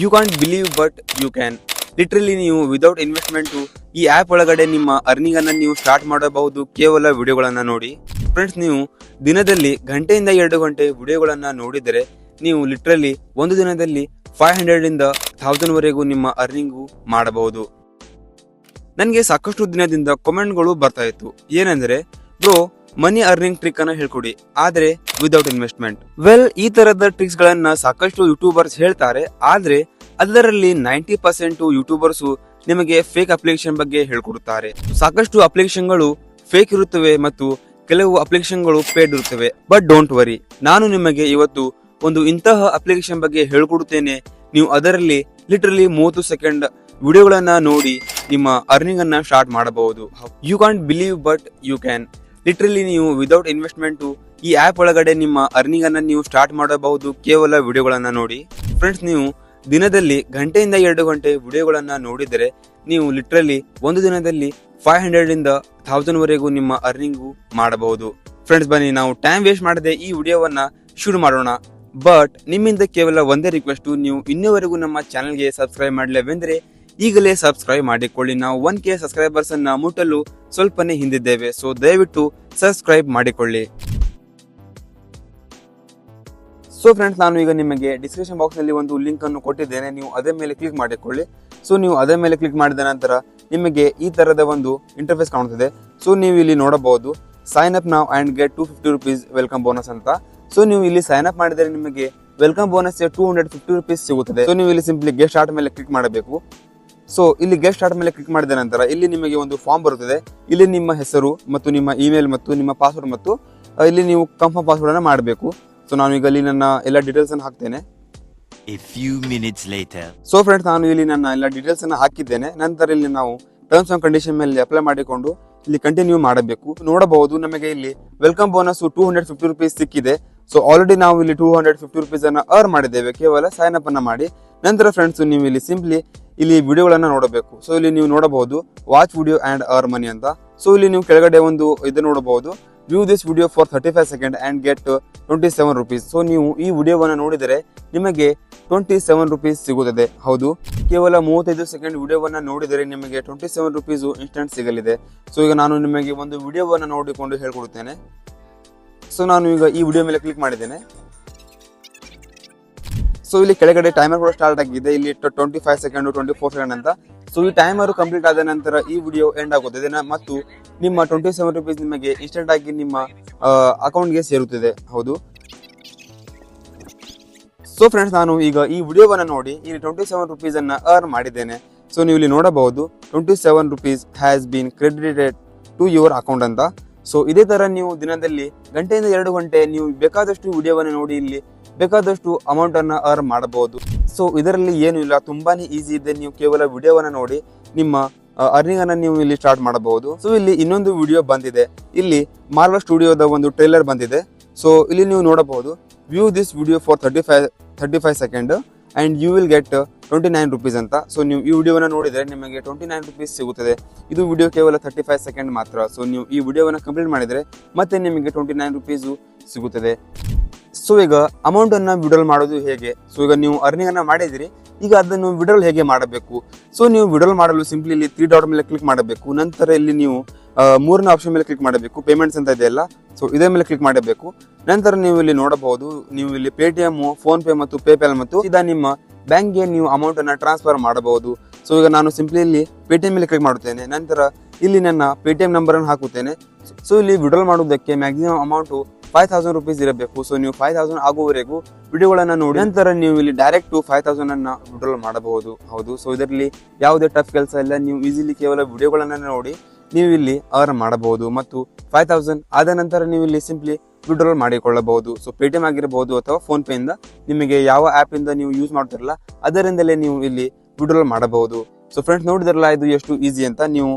You can't believe but you can literally ನೀವು without investment ಈ app ಒಳಗಡೆ ನಿಮ್ಮ ಅರ್ನಿಂಗ್ ಅನ್ನು ನೀವು ಸ್ಟಾರ್ಟ್ ಮಾಡಬಹುದು ಕೇವಲ ವಿಡಿಯೋಗಳನ್ನು ನೋಡಿ. ಫ್ರೆಂಡ್ಸ್ ನೀವು ದಿನದಲ್ಲಿ ಗಂಟೆಯಿಂದ ಎರಡು ಗಂಟೆ ವಿಡಿಯೋಗಳನ್ನು ನೋಡಿದರೆ, ನೀವು ಲಿಟ್ರಲಿ ಒಂದು ದಿನದಲ್ಲಿ ಫೈವ್ ಹಂಡ್ರೆಡ್ ಇಂದ ಥೌಸಂಡ್ ವರೆಗೂ ನಿಮ್ಮ ಅರ್ನಿಂಗು ಮಾಡಬಹುದು. ನನಗೆ ಸಾಕಷ್ಟು ದಿನದಿಂದ ಕಮೆಂಟ್ಗಳು ಬರ್ತಾ ಇತ್ತು. ಏನೆಂದರೆ ಬ್ರೋ ಮನಿ ಅರ್ನಿಂಗ್ ಟ್ರಿಕ್ ಅನ್ನ ಹೇಳ್ಕೊಡಿ. ಆದ್ರೆ ವಿದೌಟ್ ಇನ್ವೆಸ್ಟ್ಮೆಂಟ್ ವೆಲ್ ಈ ತರದ ಟ್ರಿಕ್ಸ್ ಗಳನ್ನ ಸಾಕಷ್ಟು ಯೂಟ್ಯೂಬರ್ಸ್ ಹೇಳ್ತಾರೆ. ಆದ್ರೆ, ಅದರಲ್ಲಿ ನೈಂಟಿ ಪರ್ಸೆಂಟ್ ಯೂಟ್ಯೂಬರ್ಸ್ ನಿಮಗೆ ಫೇಕ್ ಅಪ್ಲಿಕೇಶನ್ ಬಗ್ಗೆ ಹೇಳ್ಕೊಡುತ್ತಾರೆ. ಸಾಕಷ್ಟು ಅಪ್ಲಿಕೇಶನ್ಗಳು ಫೇಕ್ ಇರುತ್ತವೆ ಮತ್ತು ಕೆಲವು ಅಪ್ಲಿಕೇಶನ್ಗಳು ಪೇಡ್ ಇರುತ್ತವೆ. ಬಟ್ ಡೋಂಟ್ ವರಿ ನಾನು ನಿಮಗೆ ಇವತ್ತು ಒಂದು ಇಂತಹ ಅಪ್ಲಿಕೇಶನ್ ಬಗ್ಗೆ ಹೇಳ್ಕೊಡುತ್ತೇನೆ. ನೀವು ಅದರಲ್ಲಿ ಲಿಟ್ರಲಿ ಮೂವತ್ತು ಸೆಕೆಂಡ್ ವಿಡಿಯೋಗಳನ್ನ ನೋಡಿ ನಿಮ್ಮ ಅರ್ನಿಂಗ್ ಅನ್ನ ಸ್ಟಾರ್ಟ್ ಮಾಡಬಹುದು. You can't believe but you can literally ನೀವು ವಿದೌಟ್ ಇನ್ವೆಸ್ಟ್ಮೆಂಟು ಈ ಆ್ಯಪ್ ಒಳಗಡೆ ನಿಮ್ಮ ಅರ್ನಿಂಗ್ ಅನ್ನು ನೀವು ಸ್ಟಾರ್ಟ್ ಮಾಡಬಹುದು ಕೇವಲ ವಿಡಿಯೋಗಳನ್ನು ನೋಡಿ. ಫ್ರೆಂಡ್ಸ್ ನೀವು ದಿನದಲ್ಲಿ ಗಂಟೆಯಿಂದ ಎರಡು ಗಂಟೆ ವಿಡಿಯೋಗಳನ್ನು ನೋಡಿದರೆ, ನೀವು ಲಿಟ್ರಲಿ ಒಂದು ದಿನದಲ್ಲಿ ಫೈವ್ ಹಂಡ್ರೆಡ್ ಇಂದ ಥೌಸಂಡ್ ವರೆಗೂ ನಿಮ್ಮ ಅರ್ನಿಂಗು ಮಾಡಬಹುದು. ಫ್ರೆಂಡ್ಸ್ ಬನ್ನಿ, ನಾವು ಟೈಮ್ ವೇಸ್ಟ್ ಮಾಡದೆ ಈ ವಿಡಿಯೋವನ್ನ ಶುರು ಮಾಡೋಣ. ಬಟ್ ನಿಮ್ಮಿಂದ ಕೇವಲ ಒಂದೇ ರಿಕ್ವೆಸ್ಟ್ ನೀವು ಇನ್ನೂವರೆಗೂ ನಮ್ಮ ಚಾನಲ್ಗೆ ಸಬ್ಸ್ಕ್ರೈಬ್ ಮಾಡಲೇವೆಂದರೆ ಈಗಲೇ ಸಬ್ಸ್ಕ್ರೈಬ್ ಮಾಡಿಕೊಳ್ಳಿ. ನಾವು ಒನ್ ಕೆ ಸಬ್ಸ್ಕ್ರೈಬರ್ಸ್ ಅನ್ನ ಮುಟ್ಟಲು ಸ್ವಲ್ಪನೇ ಹಿಂದಿದ್ದೇವೆ. ಸೊ ದಯವಿಟ್ಟು ಸಬ್ಸ್ಕ್ರೈಬ್ ಮಾಡಿಕೊಳ್ಳಿ. ಸೊ ಫ್ರೆಂಡ್ಸ್ ನಾನು ಈಗ ನಿಮಗೆ ಡಿಸ್ಕ್ರಿಪ್ಷನ್ ಬಾಕ್ಸ್ನಲ್ಲಿ ಒಂದು ಲಿಂಕ್ ಅನ್ನು ಕೊಟ್ಟಿದ್ದೇನೆ. ನೀವು ಅದೇ ಮೇಲೆ ಕ್ಲಿಕ್ ಮಾಡಿಕೊಳ್ಳಿ. ಸೊ ನೀವು ಅದೇ ಮೇಲೆ ಕ್ಲಿಕ್ ಮಾಡಿದ ನಂತರ ನಿಮಗೆ ಈ ತರದ ಒಂದು ಇಂಟರ್ಫೇಸ್ ಕಾಣುತ್ತದೆ. ಸೊ ನೀವು ಇಲ್ಲಿ ನೋಡಬಹುದು sign up now and get two fifty rupees welcome bonus ಅಂತ. ಸೊ ನೀವು ಇಲ್ಲಿ ಸೈನ್ ಅಪ್ ಮಾಡಿದರೆ ನಿಮಗೆ welcome bonus two hundred fifty rupees ಸಿಗುತ್ತದೆ. ಸೊ ನೀವು ಇಲ್ಲಿ ಸಿಂಪ್ಲಿ ಗೆಸ್ಟ್ ಸ್ಟಾರ್ಟ್ ಮೇಲೆ ಕ್ಲಿಕ್ ಮಾಡಬೇಕು. ಸೊ ಇಲ್ಲಿ ಗೆಸ್ಟ್ ಸ್ಟಾರ್ಟ್ ಮೇಲೆ ಕ್ಲಿಕ್ ಮಾಡಿದ ನಂತರ ಇಲ್ಲಿ ನಿಮಗೆ ಒಂದು ಫಾರ್ಮ್ ಬರುತ್ತದೆ. ಇಲ್ಲಿ ನಿಮ್ಮ ಹೆಸರು ಮತ್ತು ನಿಮ್ಮ ಇಮೇಲ್ ಮತ್ತು ನಿಮ್ಮ ಪಾಸ್ವರ್ಡ್ ಮತ್ತು ಇಲ್ಲಿ ನೀವು ಕನ್ಫರ್ಮ್ ಪಾಸ್ವರ್ಡ್ ಅನ್ನು ಮಾಡಬೇಕು. ಸೊ ನಾನು ಈಗ ಇಲ್ಲಿ ನನ್ನ ಎಲ್ಲ ಡೀಟೇಲ್ಸ್ ಅನ್ನು ಹಾಕ್ತೇನೆ. ಸೊ ಫ್ರೆಂಡ್ಸ್ ನಾನು ಇಲ್ಲಿ ನನ್ನ ಎಲ್ಲ ಡೀಟೇಲ್ಸ್ ಅನ್ನು ಹಾಕಿದ್ದೇನೆ. ನಂತರ ಇಲ್ಲಿ ನಾವು ಟರ್ಮ್ಸ್ ಅಂಡ್ ಕಂಡೀಷನ್ ಮೇಲೆ ಅಪ್ಲೈ ಮಾಡಿಕೊಂಡು ಇಲ್ಲಿ ಕಂಟಿನ್ಯೂ ಮಾಡಬೇಕು. ನೋಡಬಹುದು ನಮಗೆ ಇಲ್ಲಿ welcome bonus two hundred fifty rupees ಸಿಕ್ಕಿದೆ. ಸೊ ಆಲ್ರೆಡಿ ನಾವು ಇಲ್ಲಿ ಟೂ ಹಂಡ್ರೆಡ್ ಫಿಫ್ಟಿ ರುಪೀಸ್ ಅನ್ನ ಅರ್ನ್ ಮಾಡಿದ್ದೇವೆ. ಕೇವಲ ಸೈನ್ ಅಪ್ ಅನ್ನ ಮಾಡಿ. ನಂತರ ಫ್ರೆಂಡ್ಸ್ ನೀವು ಇಲ್ಲಿ ಸಿಂಪ್ಲಿ ಇಲ್ಲಿ ವಿಡಿಯೋಗಳನ್ನ ನೋಡಬೇಕು. ಸೊ ಇಲ್ಲಿ ನೀವು ನೋಡಬಹುದು watch video and earn money ಅಂತ. ಸೊ ಇಲ್ಲಿ ನೀವು ಕೆಳಗಡೆ ಒಂದು ಇದು ನೋಡಬಹುದು. View this video for thirty five second and get twenty seven rupees so ನೀವು ಈ ವಿಡಿಯೋವನ್ನು ನೋಡಿದರೆ ನಿಮಗೆ ಟ್ವೆಂಟಿ ಸೆವೆನ್ ರುಪೀಸ್ ಸಿಗುತ್ತದೆ. ಹೌದು. ಕೇವಲ ಮೂವತ್ತೈದು ಸೆಕೆಂಡ್ ವಿಡಿಯೋವನ್ನು ನೋಡಿದರೆ ನಿಮಗೆ ಟ್ವೆಂಟಿ ಸೆವೆನ್ ರುಪೀಸ್ ಇನ್ಸ್ಟೆಂಟ್ ಸಿಗಲಿದೆ. ಸೊ ಈಗ ನಾನು ನಿಮಗೆ ಒಂದು ವಿಡಿಯೋವನ್ನು ನೋಡಿಕೊಂಡು ಹೇಳ್ಕೊಡುತ್ತೇನೆ. ಸೊ ನಾನು ಈಗ ಈ ವಿಡಿಯೋ ಮೇಲೆ ಕ್ಲಿಕ್ ಮಾಡಿದ್ದೇನೆ. ಸೊ ಇಲ್ಲಿ ಕೆಳಗಡೆ ಟೈಮರ್ ಕೂಡ ಸ್ಟಾರ್ಟ್ ಆಗಿದೆ. ಇಲ್ಲಿ twenty five second twenty four second ಅಂತ. ಸೊ ಈ ಟೈಮರ್ ಕಂಪ್ಲೀಟ್ ಆದ ನಂತರ ಈ ವಿಡಿಯೋ ಎಂಡ್ ಆಗುತ್ತದೆ ಮತ್ತು ನಿಮ್ಮ ಟ್ವೆಂಟಿ ಸೆವೆನ್ ರುಪೀಸ್ ನಿಮಗೆ ಇನ್ಸ್ಟೆಂಟ್ ಆಗಿ ನಿಮ್ಮ ಅಕೌಂಟ್ಗೆ ಸೇರುತ್ತದೆ. ಹೌದು. ಸೊ ಫ್ರೆಂಡ್ಸ್ ನಾನು ಈಗ ಈ ವಿಡಿಯೋವನ್ನು ನೋಡಿ ಇಲ್ಲಿ ಟ್ವೆಂಟಿ ಸೆವೆನ್ ರುಪೀಸ್ ಅನ್ನ ಅರ್ನ್ ಮಾಡಿದ್ದೇನೆ. ಸೊ ನೀವು ಇಲ್ಲಿ ನೋಡಬಹುದು twenty seven rupees has been credited to your account ಅಂತ. ಸೊ ಇದೇ ತರ ನೀವು ದಿನದಲ್ಲಿ ಗಂಟೆಯಿಂದ ಎರಡು ಗಂಟೆ ನೀವು ಬೇಕಾದಷ್ಟು ವಿಡಿಯೋವನ್ನು ನೋಡಿ ಇಲ್ಲಿ ಬೇಕಾದಷ್ಟು ಅಮೌಂಟ್ ಅನ್ನ ಅರ್ನ್ ಮಾಡಬಹುದು. ಸೊ ಇದರಲ್ಲಿ ಏನು ಇಲ್ಲ, ತುಂಬಾನೇ ಈಸಿ ಇದೆ. ನೀವು ಕೇವಲ ವಿಡಿಯೋವನ್ನ ನೋಡಿ ನಿಮ್ಮ ಅರ್ನಿಂಗ್ ಅನ್ನ ನೀವು ಇಲ್ಲಿ ಸ್ಟಾರ್ಟ್ ಮಾಡಬಹುದು. ಸೊ ಇಲ್ಲಿ ಇನ್ನೊಂದು ವಿಡಿಯೋ ಬಂದಿದೆ. ಇಲ್ಲಿ ಮಾರ್ವಲ್ ಸ್ಟುಡಿಯೋದ ಒಂದು ಟ್ರೇಲರ್ ಬಂದಿದೆ. ಸೊ ಇಲ್ಲಿ ನೀವು ನೋಡಬಹುದು view this video for thirty five thirty five second and you will get twenty nine rupees ಅಂತ. ಸೊ ನೀವು ಈ ವಿಡಿಯೋವನ್ನು ನೋಡಿದರೆ ನಿಮಗೆ ಟ್ವೆಂಟಿ ನೈನ್ ರುಪೀಸ್ ಸಿಗುತ್ತದೆ. ಇದು ವಿಡಿಯೋ ಕೇವಲ ತರ್ಟಿ ಫೈವ್ ಸೆಕೆಂಡ್ ಮಾತ್ರ. ಸೊ ನೀವು ಈ ವಿಡಿಯೋವನ್ನು ಕಂಪ್ಲೀಟ್ ಮಾಡಿದರೆ ಮತ್ತೆ ನಿಮಗೆ ಟ್ವೆಂಟಿ ನೈನ್ ರುಪೀಸು ಸಿಗುತ್ತದೆ. ಸೊ ಈಗ ಅಮೌಂಟನ್ನು ವಿಡ್ರಲ್ ಮಾಡೋದು ಹೇಗೆ? ಸೊ ಈಗ ನೀವು ಅರ್ನಿಂಗನ್ನು ಮಾಡಿದಿರಿ ಈಗ ಅದನ್ನು ವಿಡ್ರಾಲ್ ಹೇಗೆ ಮಾಡಬೇಕು? ಸೊ ನೀವು ವಿಡ್ರಾಲ್ ಮಾಡಲು ಸಿಂಪ್ಲಿ ಇಲ್ಲಿ ತ್ರೀ ಡಾಟ್ ಮೇಲೆ ಕ್ಲಿಕ್ ಮಾಡಬೇಕು. ನಂತರ ಇಲ್ಲಿ ನೀವು ಮೂರನೇ ಆಪ್ಷನ್ ಮೇಲೆ ಕ್ಲಿಕ್ ಮಾಡಬೇಕು. ಪೇಮೆಂಟ್ಸ್ ಅಂತ ಇದೆಯಲ್ಲ? ಸೊ ಇದೇ ಮೇಲೆ ಕ್ಲಿಕ್ ಮಾಡಬೇಕು. ನಂತರ ನೀವು ಇಲ್ಲಿ ನೋಡಬಹುದು, ನೀವು ಇಲ್ಲಿ ಪೇಟಿಎಂ ಫೋನ್ ಪೇ ಮತ್ತು ಪೇಪಾಲ್ ಮತ್ತು ಇದ ನಿಮ್ಮ ಬ್ಯಾಂಕ್ಗೆ ನೀವು ಅಮೌಂಟ್ ಅನ್ನು ಟ್ರಾನ್ಸ್ಫರ್ ಮಾಡಬಹುದು. ಸೊ ಈಗ ನಾನು ಸಿಂಪ್ಲಿ ಇಲ್ಲಿ ಪೇಟಿಎಂ ಮೇಲೆ ಕ್ಲಿಕ್ ಮಾಡುತ್ತೇನೆ. ನಂತರ ಇಲ್ಲಿ ನನ್ನ ಪೇಟಿಎಂ ನಂಬರ್ ಅನ್ನು ಹಾಕುತ್ತೇನೆ. ಸೊ ಇಲ್ಲಿ ವಿಡ್ರಾಲ್ ಮಾಡುವುದಕ್ಕೆ maximum amount five thousand rupees ಇರಬೇಕು. ಸೊ ನೀವು ಫೈವ್ ತೌಸಂಡ್ ಆಗುವವರೆಗೂ ವಿಡಿಯೋಗಳನ್ನು ನೋಡಿ, ನಂತರ ನೀವು ಇಲ್ಲಿ ಡೈರೆಕ್ಟ್ ಫೈವ್ ತೌಸಂಡ್ ಅನ್ನ ವಿಡ್ರಾಲ್ ಮಾಡಬಹುದು. ಹೌದು. ಸೊ ಇದರಲ್ಲಿ ಯಾವುದೇ ಟಫ್ ಕೆಲಸ ಇಲ್ಲ. ನೀವು ಈಸಿಲಿ ಕೇವಲ ವಿಡಿಯೋಗಳನ್ನ ನೋಡಿ ನೀವು ಇಲ್ಲಿ ಅರ್ನ್ ಮಾಡಬಹುದು ಮತ್ತು ಫೈವ್ ತೌಸಂಡ್ ಆದ ನಂತರ ನೀವು ಇಲ್ಲಿ ಸಿಂಪ್ಲಿ ವಿಡ್ರಾಲ್ ಮಾಡಿಕೊಳ್ಳಬಹುದು. ಸೊ ಪೇಟಿಎಂ ಆಗಿರಬಹುದು ಅಥವಾ ಫೋನ್ ಪೇ ಇಂದ ನಿಮಗೆ ಯಾವ ಆಪ್ ಇಂದ ನೀವು ಯೂಸ್ ಮಾಡ್ತಿರಲ್ಲ, ಅದರಿಂದಲೇ ನೀವು ಇಲ್ಲಿ ವಿಡ್ರಾಲ್ ಮಾಡಬಹುದು. ಸೊ ಫ್ರೆಂಡ್ಸ್ ನೋಡಿದ್ರಲ್ಲ, ಇದು ಎಷ್ಟು ಈಸಿ ಅಂತ. ನೀವು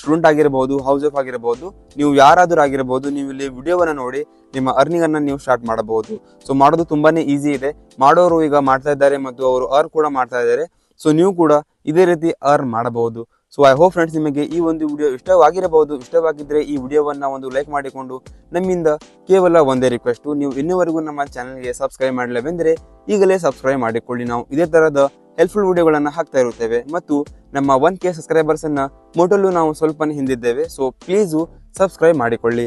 ಸ್ಟೂಡೆಂಟ್ ಆಗಿರಬಹುದು ಹೌಸ್ ವೈಫ್ ಆಗಿರಬಹುದು ನೀವು ಯಾರಾದರೂ ಆಗಿರಬಹುದು ನೀವು ಇಲ್ಲಿ ವಿಡಿಯೋವನ್ನ ನೋಡಿ ನಿಮ್ಮ ಅರ್ನಿಂಗ್ ಅನ್ನ ನೀವು ಸ್ಟಾರ್ಟ್ ಮಾಡಬಹುದು. ಸೊ ಮಾಡೋದು ತುಂಬಾನೇ ಈಸಿ ಇದೆ. ಮಾಡೋರು ಈಗ ಮಾಡ್ತಾ ಇದ್ದಾರೆ ಮತ್ತು ಅವರು ಅರ್ನ್ ಕೂಡ ಮಾಡ್ತಾ ಇದ್ದಾರೆ. ಸೊ ನೀವು ಕೂಡ ಇದೇ ರೀತಿ ಅರ್ನ್ ಮಾಡಬಹುದು. ಸೊ ಐ ಹೋಪ್ ಫ್ರೆಂಡ್ಸ್ ನಿಮಗೆ ಈ ಒಂದು ವಿಡಿಯೋ ಇಷ್ಟವಾಗಿರಬಹುದು. ಇಷ್ಟವಾಗಿದ್ದರೆ ಈ ವಿಡಿಯೋವನ್ನು ಒಂದು ಲೈಕ್ ಮಾಡಿಕೊಂಡು ನಮ್ಮಿಂದ ಕೇವಲ ಒಂದೇ ರಿಕ್ವೆಸ್ಟು ನೀವು ಇನ್ನೂವರೆಗೂ ನಮ್ಮ ಚಾನಲ್ಗೆ ಸಬ್ಸ್ಕ್ರೈಬ್ ಮಾಡಲೇವೆಂದರೆ ಈಗಲೇ ಸಬ್ಸ್ಕ್ರೈಬ್ ಮಾಡಿಕೊಳ್ಳಿ. ನಾವು ಇದೇ ಥರದ ಹೆಲ್ಪ್ಫುಲ್ ವಿಡಿಯೋಗಳನ್ನು ಹಾಕ್ತಾ ಇರುತ್ತೇವೆ. ಮತ್ತು ನಮ್ಮ ಒನ್ ಕೆ ಸಬ್ಸ್ಕ್ರೈಬರ್ಸನ್ನು ಮೊದಲು ನಾವು ಸ್ವಲ್ಪ ಹಿಂದಿದ್ದೇವೆ. ಸೊ ಪ್ಲೀಸು ಸಬ್ಸ್ಕ್ರೈಬ್ ಮಾಡಿಕೊಳ್ಳಿ.